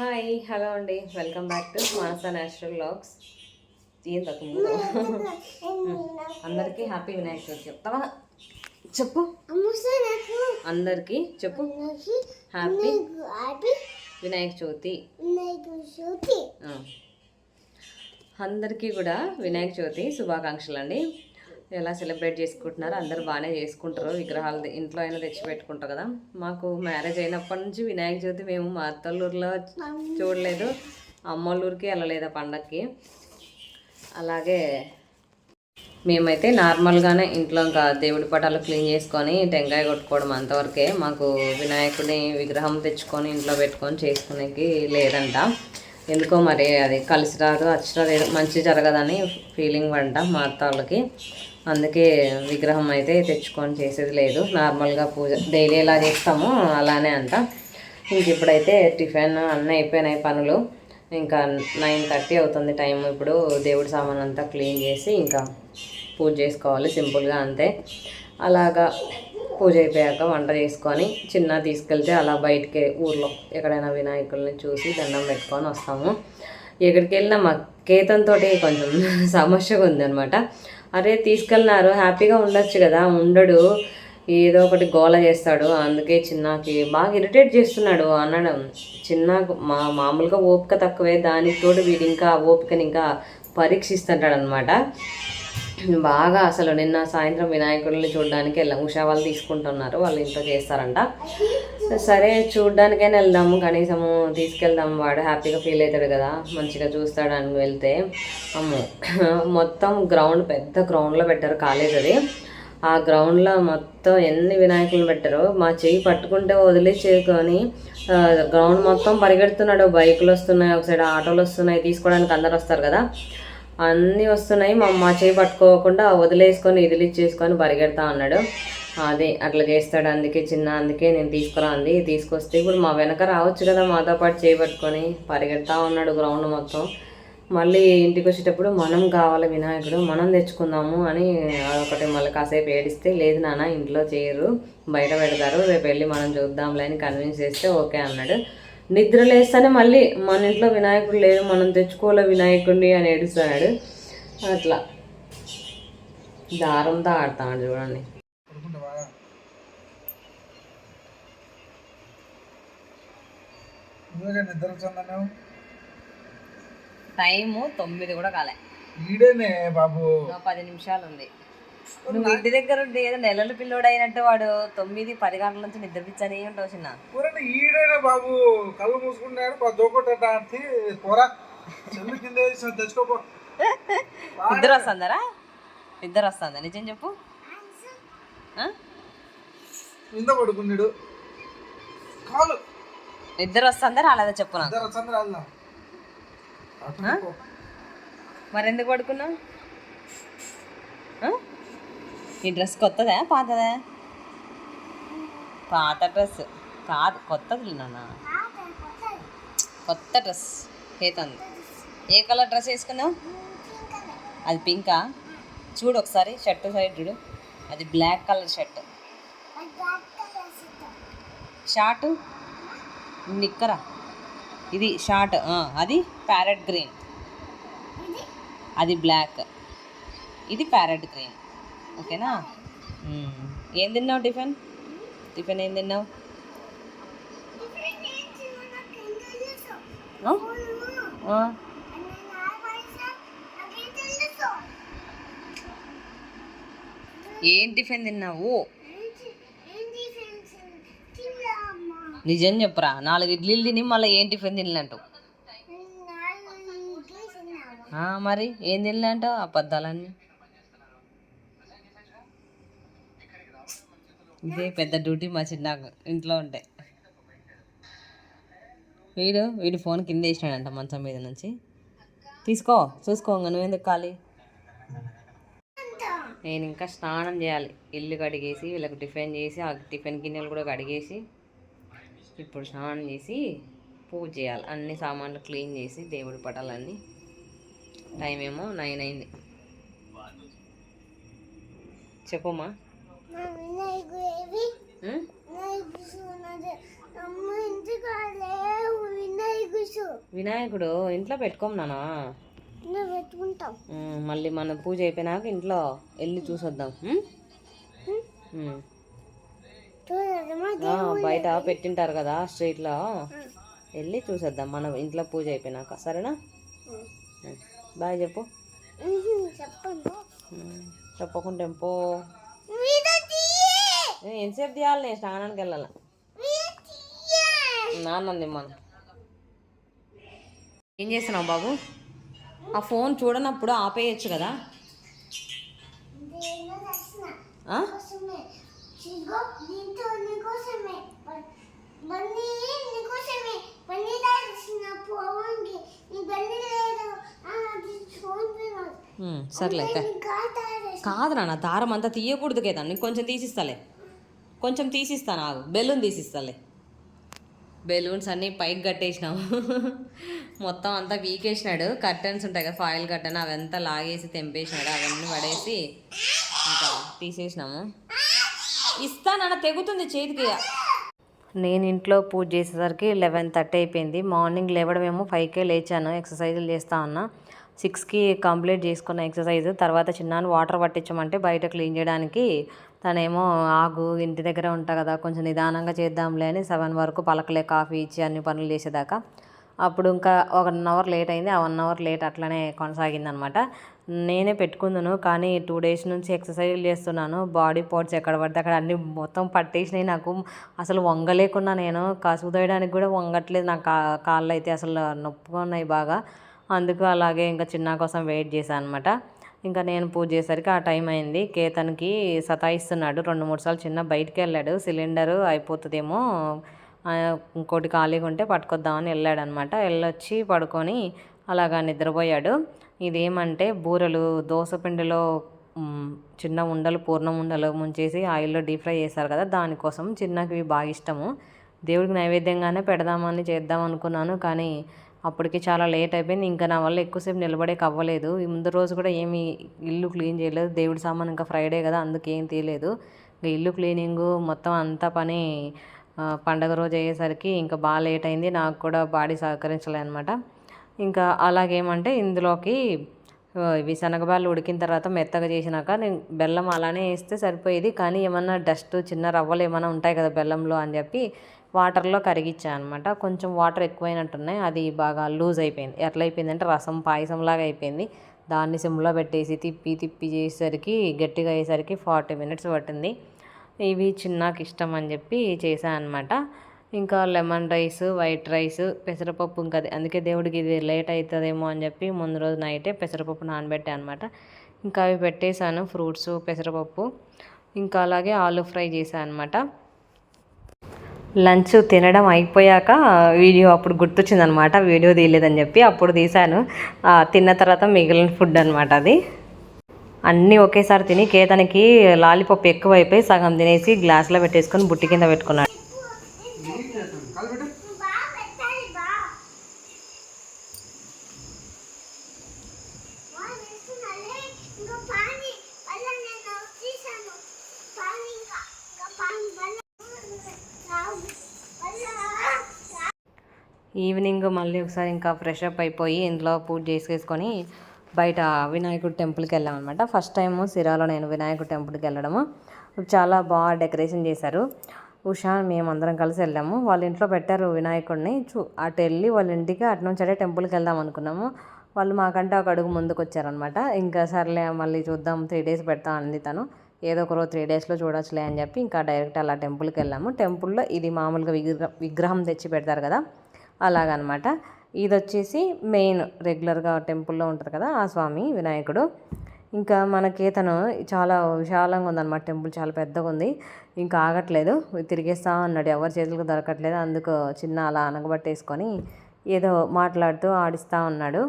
Hi hello అండి. Welcome back to Manasa natural vlogs ఏం తక్కువ అందరికీ హ్యాపీ వినాయక చవితి చెప్తావా? చెప్పు. అందరికీ చెప్పు. హ్యాపీ వినాయక చవితి. అందరికీ కూడా వినాయక చవితి శుభాకాంక్షలు అండి ఎలా సెలబ్రేట్ చేసుకుంటున్నారు అందరు బాగానే చేసుకుంటారు. విగ్రహాలు ఇంట్లో అయినా తెచ్చి పెట్టుకుంటారు కదా. మాకు మ్యారేజ్ అయినప్పటి నుంచి వినాయక చవితి మేము మా అత్తల్లూరులో చూడలేదు. అమ్మోళ్ళూరికి వెళ్ళలేదు ఆ పండక్కి. అలాగే మేమైతే నార్మల్గానే ఇంట్లో ఇంకా దేవుడి పటాలు క్లీన్ చేసుకొని టెంకాయ కొట్టుకోవడం అంతవరకే. మాకు వినాయకుడిని విగ్రహం తెచ్చుకొని ఇంట్లో పెట్టుకొని చేసుకునేకి లేదంట. ఎందుకో మరి అది కలిసి రాదు అచ్చరాదు ఏదో మంచి జరగదని ఫీలింగ్ అంట మా అత్త వాళ్ళకి. అందుకే విగ్రహం అయితే తెచ్చుకొని చేసేది లేదు. నార్మల్గా పూజ డైలీ ఎలా చేస్తామో అలానే అంట. ఇంక ఇప్పుడైతే టిఫిన్ అన్నీ అయిపోయినాయి పనులు. ఇంకా నైన్ థర్టీ అవుతుంది టైం ఇప్పుడు దేవుడి సామాన్ అంతా క్లీన్ చేసి ఇంకా పూజ చేసుకోవాలి. సింపుల్గా అంతే. అలాగా పూజ అయిపోయాక వంట చేసుకొని చిన్న తీసుకెళ్తే అలా బయటికి ఊర్లో ఎక్కడైనా వినాయకుల్ని చూసి దండం పెట్టుకొని వస్తాము. ఎక్కడికి వెళ్ళినా మా కేతంతో కొంచెం సమస్యగా ఉందన్నమాట. అరే తీసుకెళ్ళినారు హ్యాపీగా ఉండొచ్చు కదా. ఉండడు. ఏదో ఒకటి గోల చేస్తాడు. అందుకే చిన్నకి బాగా ఇరిటేట్ చేస్తున్నాడు అనడం. చిన్న మా మామూలుగా ఓపిక తక్కువే. దానికి తోడు వీడు ఇంకా ఓపికని ఇంకా పరీక్షిస్తుంటాడనమాట బాగా అసలు నిన్న సాయంత్రం వినాయకుడిని చూడడానికి వెళ్ళాం. ఉషా వాళ్ళు తీసుకుంటున్నారు. వాళ్ళు ఇంట్లో చేస్తారంట. సరే చూడ్డానికైనా వెళ్దాము. కనీసము తీసుకెళ్దాం. వాడు హ్యాపీగా ఫీల్ అవుతాడు కదా. మంచిగా చూస్తాడు అని వెళ్తే. అమ్మో. మొత్తం గ్రౌండ్ పెద్ద గ్రౌండ్లో పెట్టారు. కాలేజ్ అది. ఆ గ్రౌండ్లో మొత్తం ఎన్ని వినాయకులు పెట్టారో. మా చెయ్యి పట్టుకుంటే వదిలేసేసుకొని గ్రౌండ్ మొత్తం పరిగెడుతున్నాడు. బైకులు వస్తున్నాయి. ఒక సైడ్ ఆటోలు వస్తున్నాయి. తీసుకోవడానికి అందరు వస్తారు కదా. అన్నీ వస్తున్నాయి. మా అమ్మ చేయి పట్టుకోకుండా వదిలేసుకొని ఇదిలిచ్చేసుకొని పరిగెడతా అన్నాడు. అదే అట్లా చేస్తాడు. అందుకే చిన్న అందుకే నేను తీసుకురా అంది. తీసుకొస్తే ఇప్పుడు మా వెనక రావచ్చు కదా మాతో పాటు చేయి పట్టుకొని పరిగెడతా ఉన్నాడు గ్రౌండ్ మొత్తం. మళ్ళీ ఇంటికి వచ్చేటప్పుడు మనం కావాలి వినాయకుడు మనం తెచ్చుకుందాము అని ఒకటి మళ్ళీ కాసేపు ఏడిస్తే లేదు నాన్న ఇంట్లో చేయరు బయట పెడతారు రేపు వెళ్ళి మనం చూద్దాంలే అని కన్విన్స్ చేస్తే ఓకే అన్నాడు. నిద్ర లేస్తానే మళ్ళీ మన ఇంట్లో వినాయకుడు లేదు మనం తెచ్చుకోలే వినాయకుడిని అని ఏడుస్తున్నాడు. అట్లా. దారంతో ఆడతాడు చూడండి. టైము తొమ్మిది కూడా కాలే. ఈడేనే బాబు. పది నిమిషాలు ఉంది నువ్వు ఇంటి దగ్గర ఉండి ఏదో నెలల పిల్లోడు అయినట్టు వాడు తొమ్మిది పది గంటల నుంచి నిద్రపించని ఉంటావు చిన్న. ఊరంటే ఈడేనే బాబు? కళ్ళు మూసుకుంటాడు పా దోకొట్ట ఆడితే పోరా. చెల్లు కింద వేసి తెచ్చుకోపో. నిద్ర వస్తుందరా? నిద్ర వస్తుందా? నిజం చెప్పు? కింద పడుకున్నాడు. కాలు. నిద్ర వస్తుందా? రాలేదా చెప్పు ఇద్దరు వచ్చండి రాదులా అటు మరి ఎందుకు పడుకున్నావు? ఆ? ఈ డ్రెస్ కొత్తదా? పాతదా? పాత డ్రెస్. కాదు కొత్తది నాన్న. కొత్త డ్రెస్ హేతంది. ఏ కలర్ డ్రెస్ వేసుకున్నావు? అది పింకా? చూడు ఒకసారి షర్ట్ సైడ్ చూడు. అది బ్లాక్ కలర్ షర్ట్. షార్ట్? నిక్కరా? ఇది షార్ట్ అది ప్యారెట్ గ్రీన్. అది బ్లాక్. ఇది ప్యారెట్ గ్రీన్. ఓకేనా? ఏం తిన్నావు టిఫిన్? టిఫిన్ ఏం తిన్నావు? ఏం టిఫిన్ తిన్నావు? నిజం చెప్పరా నాలుగు ఇడ్లీలు తిని మళ్ళీ ఏం టిఫిన్ తినలేంటావు? మరి ఏం తినలేంటావు అబద్ధాలన్నీ ఇదే పెద్ద డ్యూటీ మా చిన్నాకు ఇంట్లో ఉంటే. వీడు వీడి ఫోన్ కింద వేసినాడంట మంచం మీద నుంచి. తీసుకో చూసుకో ఇంకా నువ్వెందుకు ఖాళీ నేను ఇంకా స్నానం చేయాలి. ఇల్లు కడిగేసి వీళ్ళకి టిఫిన్ చేసి ఆ టిఫిన్ గిన్నెలు కూడా కడిగేసి ఇప్పుడు స్నానం చేసి పూజ చేయాలి. అన్ని సామాన్లు క్లీన్ చేసి దేవుడి పటాలన్నీ. టైం ఏమో నైన్ అయింది. చెప్పమ్మా. అమ్మ ఇంటికి వినాయకుడు ఇంట్లో పెట్టుకోం నానా నువ్వు పెట్టుకుంటాం. మళ్ళీ మన పూజ అయిపోయినాక ఇంట్లో వెళ్ళి చూసొద్దాం. బయట పెట్టింటారు కదా స్ట్రీట్లో. వెళ్ళి చూసేద్దాం మన ఇంట్లో పూజ అయిపోయినాక. సరేనా. బాయ్ చెప్పు. చెప్పకుండా పో. ఎంతసేపు తీయాలి? నేను స్నానానికి వెళ్ళాల? మీద తీయే. నాన్న మనం ఏం చేస్తున్నావు బాబు? ఆ ఫోన్ చూడనప్పుడు ఆపేయచ్చు కదా. సర్లే కాదురా నా దారం అంతా తీయకూడదు కదా. నీకు కొంచెం తీసిస్తాలే. కొంచెం తీసిస్తాను ఆగు. బెలూన్ తీసిస్తాలే. బెలూన్స్ అన్నీ పైకి కట్టేసినాము మొత్తం అంతా వీకేసినాడు కర్టన్స్ ఉంటాయి కదా ఫాయిల్ కర్టన్ అవంతా లాగేసి తెంపేసినాడు. అవన్నీ పడేసి ఇంకా తీసేసినాము. ఇస్తానన్న తెగుతుంది చేతికి. నేను ఇంట్లో పూజ చేసేసరికి లెవెన్ థర్టీ అయిపోయింది. మార్నింగ్ లేవడమేమో ఫైవ్కే లేచాను. ఎక్సర్సైజులు చేస్తా ఉన్నా సిక్స్కి కంప్లీట్ చేసుకున్న ఎక్సర్సైజ్. తర్వాత చిన్నాను వాటర్ పట్టించమంటే బయట క్లీన్ చేయడానికి తనేమో ఆగు ఇంటి దగ్గర ఉంటా కదా కొంచెం నిదానంగా చేద్దాంలే అని సెవెన్ వరకు పలకలే కాఫీ ఇచ్చి అన్ని పనులు చేసేదాకా. అప్పుడు ఇంకా ఒక వన్ అవర్ లేట్ అయింది. ఆ వన్ అవర్ లేట్ అట్లనే కొనసాగిందనమాట. నేనే పెట్టుకుందును కానీ టూ డేస్ నుంచి ఎక్సర్సైజ్ చేస్తున్నాను. బాడీ పార్ట్స్ ఎక్కడ పడితే అక్కడ అన్ని మొత్తం పట్టేసినాయి నాకు. అసలు వంగలేకున్నా నేను. కసుపు తోయడానికి కూడా వంగట్లేదు. నా కా కాళ్ళు అయితే అసలు నొప్పిగా ఉన్నాయి బాగా. అందుకు అలాగే ఇంకా చిన్న కోసం వెయిట్ చేశాను అనమాట ఇంకా నేను పూజ చేసరికి ఆ టైం అయింది. కేతన్కి సతాయిస్తున్నాడు. రెండు మూడు సార్లు చిన్న బయటికి వెళ్ళాడు. సిలిండరు అయిపోతుందేమో. ఇంకోటి ఖాళీగా ఉంటే పట్టుకొద్దామని వెళ్ళాడు అనమాట వెళ్ళొచ్చి పడుకొని అలాగా నిద్రపోయాడు. ఇదేమంటే బూరెలు దోసపిండిలో చిన్న ఉండలు పూర్ణం ఉండలు ముంచేసి ఆయిల్లో డీప్ ఫ్రై చేశారు కదా దానికోసం చిన్నకి బాగా ఇష్టము. దేవుడికి నైవేద్యంగానే పెడదామని చేద్దాం అనుకున్నాను కానీ అప్పటికి చాలా లేట్ అయిపోయింది. ఇంకా నా వల్ల ఎక్కువసేపు నిలబడేకి అవ్వలేదు ముందు రోజు కూడా ఏమి ఇల్లు క్లీన్ చేయలేదు. దేవుడి సామాన్ ఇంకా ఫ్రైడే కదా అందుకేం తీయలేదు. ఇంకా ఇల్లు క్లీనింగు మొత్తం అంతా పని పండగ రోజు అయ్యేసరికి ఇంకా బాగా లేట్ అయింది. నాకు కూడా బాడీ సహకరించలే అనమాట ఇంకా అలాగేమంటే ఇందులోకి ఇవి శనగబాలు ఉడికిన తర్వాత మెత్తగా చేసినాక నేను బెల్లం అలానే వేస్తే సరిపోయేది. కానీ ఏమన్నా డస్ట్ చిన్న రవ్వలు ఏమైనా ఉంటాయి కదా బెల్లంలో అని చెప్పి వాటర్లో కరిగించాను అనమాట కొంచెం వాటర్ ఎక్కువైనట్టున్నాయి. అది బాగా లూజ్ అయిపోయింది. ఎట్లా అయిపోయిందంటే రసం పాయసంలాగా అయిపోయింది. దాన్ని సిమ్లో పెట్టేసి తిప్పి తిప్పి చేసేసరికి గట్టిగా అయ్యేసరికి ఫార్టీ మినిట్స్ పట్టింది. ఇవి చిన్నకి ఇష్టం అని చెప్పి చేశాను అనమాట ఇంకా లెమన్ రైస్ వైట్ రైస్ పెసరపప్పు ఇంకా అది- అందుకే దేవుడికి ఇది లేట్ అవుతుందేమో అని చెప్పి ముందు రోజు నైటే పెసరపప్పు నానబెట్టాను అనమాట ఇంకా అవి పెట్టేశాను. ఫ్రూట్స్ పెసరపప్పు. ఇంకా అలాగే ఆలు ఫ్రై చేశాను అనమాట లంచ్ తినడం అయిపోయాక వీడియో అప్పుడు గుర్తొచ్చిందనమాట. వీడియో తీయలేదని చెప్పి అప్పుడు తీశాను. తిన్న తర్వాత మిగిలిన ఫుడ్ అనమాట అది. అన్నీ ఒకేసారి తిని కేతనికి లాలిపప్ ఎక్కువ అయిపోయి సగం తినేసి గ్లాస్లో పెట్టేసుకొని బుట్టి కింద పెట్టుకున్నాడు కలిపెట్టు బాగా పెట్టాలి బా వాళ్ళు వేస్తున్నారే ఇంకా పాని వల్ల నేను తీసాను పాని ఇంకా ఇంకా పాని వల్ల రావు వల్ల ఈవినింగ్ మళ్ళీ ఒకసారి ఇంకా ఫ్రెష్ అప్ అయిపోయి ఇంట్లో పూజ చేసేసుకొని బయట వినాయకుడు టెంపుల్కి వెళ్ళామన్నమాట ఫస్ట్ టైం సిరాలో నేను వినాయకుడు టెంపుల్కి వెళ్ళడము. చాలా బాగా డెకరేషన్ చేశారు. ఉషా మేమందరం కలిసి వెళ్ళాము. వాళ్ళ ఇంట్లో పెట్టారు వినాయకుడిని. చూ అటు వెళ్ళి వాళ్ళ ఇంటికి అటు నుంచి అదే టెంపుల్కి వెళ్దాం అనుకున్నాము. వాళ్ళు మాకంటే ఒక అడుగు ముందుకు వచ్చారనమాట ఇంకా సర్లే మళ్ళీ చూద్దాం త్రీ డేస్ పెడతా అంది తను. ఏదో ఒక రోజు త్రీ డేస్లో చూడొచ్చులే అని చెప్పి ఇంకా డైరెక్ట్ అలా టెంపుల్కి వెళ్ళాము. టెంపుల్లో ఇది మామూలుగా విగ్రహం విగ్రహం తెచ్చి పెడతారు కదా. అలాగనమాట. ఇది వచ్చేసి మెయిన్ రెగ్యులర్గా టెంపుల్లో ఉంటుంది కదా ఆ స్వామి వినాయకుడు. ఇంకా మనకి తను చాలా విశాలంగా ఉందన్నమాట టెంపుల్ చాలా పెద్దగా ఉంది. ఇంకా ఆగట్లేదు. తిరిగేస్తా అన్నాడు. ఎవరి చేతులకు దొరకట్లేదు. అందుకు చిన్న అలా అనగబట్టేసుకొని ఏదో మాట్లాడుతూ ఆడిస్తూ ఉన్నాడు.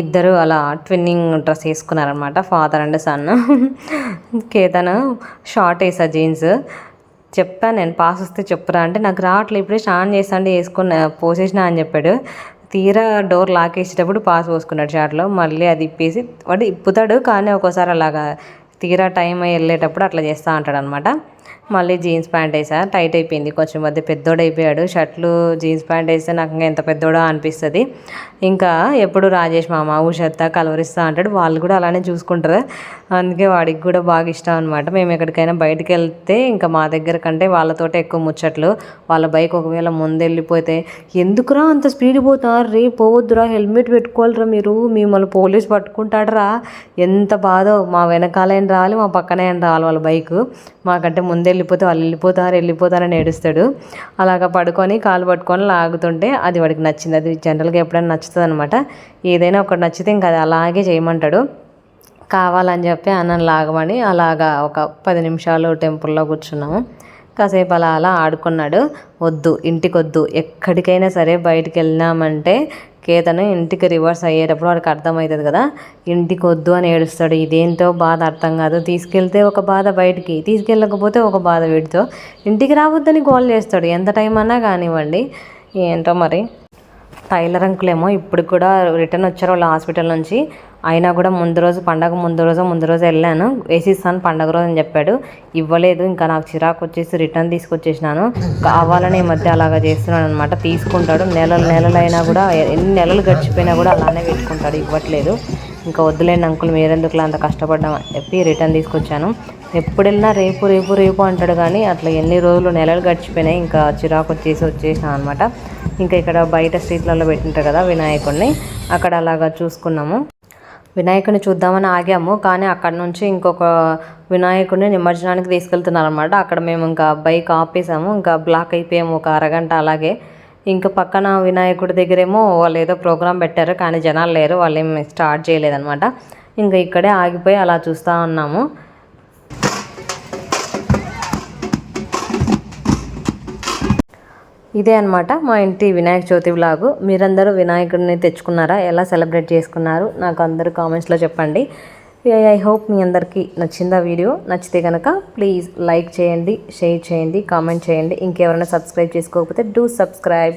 ఇద్దరు అలా twinning dress వేసుకున్నారనమాట. Father and son. కేతను short వేసా జీన్స్. చెప్పాను నేను పాస్ వస్తే చెప్పురా అంటే నాకు రావట్లేదు ఇప్పుడే స్నానం చేస్తాండి వేసుకున్న పోసేసిన అని చెప్పాడు. తీరా డోర్ లాక్ వేసేటప్పుడు పాస్ పోసుకున్నాడు షార్ట్లో మళ్ళీ అది ఇప్పేసి వాడు ఇప్పుతాడు కానీ ఒక్కోసారి అలాగా తీరా టైం వెళ్ళేటప్పుడు అట్లా చేస్తూ ఉంటాడు అనమాట మళ్ళీ జీన్స్ ప్యాంట్ వేసా. టైట్ అయిపోయింది. కొంచెం మధ్య పెద్దోడు అయిపోయాడు. షర్ట్లు జీన్స్ ప్యాంట్ వేస్తే నాకు ఇంకా ఎంత పెద్దోడో అనిపిస్తుంది. ఇంకా ఎప్పుడు రాజేష్ మామ ఉషత్త కలవరిస్తా అంటాడు. వాళ్ళు కూడా అలానే చూసుకుంటారు. అందుకే వాడికి కూడా బాగా ఇష్టం అనమాట మేము ఎక్కడికైనా బయటికి వెళ్తే ఇంకా మా దగ్గర కంటే వాళ్ళతోటే ఎక్కువ ముచ్చట్లు. వాళ్ళ బైక్ ఒకవేళ ముందు వెళ్ళిపోతే ఎందుకురా అంత స్పీడ్ పోతారు రే పోవద్దురా హెల్మెట్ పెట్టుకోవాలిరా మీరు. మిమ్మల్ని పోలీస్ పట్టుకుంటాడరా. ఎంత బాధో. మా వెనకాలైన రావాలి మా పక్కనే రావాలి వాళ్ళ బైక్. మాకంటే ముందు వెళ్ళిపోతే వాళ్ళు వెళ్ళిపోతారు వెళ్ళిపోతారని ఏడుస్తాడు. అలాగా పడుకొని కాలు పట్టుకొని లాగుతుంటే అది వాడికి నచ్చింది. అది జనరల్గా ఎప్పుడైనా నచ్చుతుంది అనమాట ఏదైనా ఒకటి నచ్చితే ఇంకా అది అలాగే చేయమంటాడు. కావాలని చెప్పి అన్నం లాగమని అలాగా ఒక పది నిమిషాలు టెంపుల్లో కూర్చున్నాము. కాసేపు అలా అలా ఆడుకున్నాడు. వద్దు ఇంటికి వద్దు ఎక్కడికైనా సరే బయటికి వెళ్ళినామంటే కేతను ఇంటికి రివర్స్ అయ్యేటప్పుడు వాడికి అర్థమవుతుంది కదా ఇంటికి వద్దు అని ఏడుస్తాడు. ఇదేంటో బాధ అర్థం కాదు. తీసుకెళ్తే ఒక బాధ బయటికి తీసుకెళ్ళకపోతే ఒక బాధ వీడితో. ఇంటికి రావద్దని గోల్ చేస్తాడు. ఎంత టైం అన్నా కానివ్వండి. ఏంటో మరి. టైలర్ అంకులేమో ఇప్పుడు కూడా రిటర్న్ వచ్చారు వాళ్ళ హాస్పిటల్ నుంచి. అయినా కూడా ముందు రోజు పండగ ముందు రోజు ముందు రోజు వెళ్ళాను. వేసిస్తాను పండగ రోజు అని చెప్పాడు. ఇవ్వలేదు. ఇంకా నాకు చిరాకు వచ్చేసి రిటర్న్ తీసుకొచ్చేసినాను. కావాలని ఈ మధ్య అలాగా చేస్తున్నాను అనమాట తీసుకుంటాడు. నెలలు నెలలైనా కూడా ఎన్ని నెలలు గడిచిపోయినా కూడా అలానే పెట్టుకుంటాడు. ఇవ్వట్లేదు. ఇంకా వద్దులేండి అంకుల్ మీరెందుకులా అంత కష్టపడ్డాం అని చెప్పి రిటర్న్ తీసుకొచ్చాను. ఎప్పుడు వెళ్ళినా రేపు రేపు రేపు అంటాడు కానీ అట్లా ఎన్ని రోజులు నెలలు గడిచిపోయినాయి ఇంకా చిరాకు వచ్చేసి వచ్చేసినాం అనమాట ఇంకా ఇక్కడ బయట స్ట్రీట్లలో పెట్టింటారు కదా వినాయకుడిని అక్కడ అలాగా చూసుకున్నాము. వినాయకుని చూద్దామని ఆగాము కానీ అక్కడ నుంచి ఇంకొక వినాయకుడిని నిమజ్జనానికి తీసుకెళ్తున్నారు అనమాట అక్కడ మేము ఇంకా బైక్ ఆపేసాము ఇంకా బ్లాక్ అయిపోయాము ఒక అరగంట అలాగే. ఇంకా పక్కన వినాయకుడి దగ్గరేమో వాళ్ళు ఏదో ప్రోగ్రాం పెట్టారు కానీ జనాలు లేరు వాళ్ళు ఏం స్టార్ట్ చేయలేదన్నమాట. ఇంకా ఇక్కడే ఆగిపోయి అలా చూస్తూ ఉన్నాము. ఇదే అన్నమాట మా ఇంటి వినాయక చవితి వ్లాగు మీరందరూ వినాయకుడిని తెచ్చుకున్నారా? ఎలా సెలబ్రేట్ చేసుకున్నారు? నాకు అందరూ కామెంట్స్లో చెప్పండి. ఐ హోప్ మీ అందరికీ నచ్చిందా వీడియో. నచ్చితే కనుక ప్లీజ్ లైక్ చేయండి షేర్ చేయండి కామెంట్ చేయండి. ఇంకెవరైనా సబ్స్క్రైబ్ చేసుకోకపోతే డూ సబ్స్క్రైబ్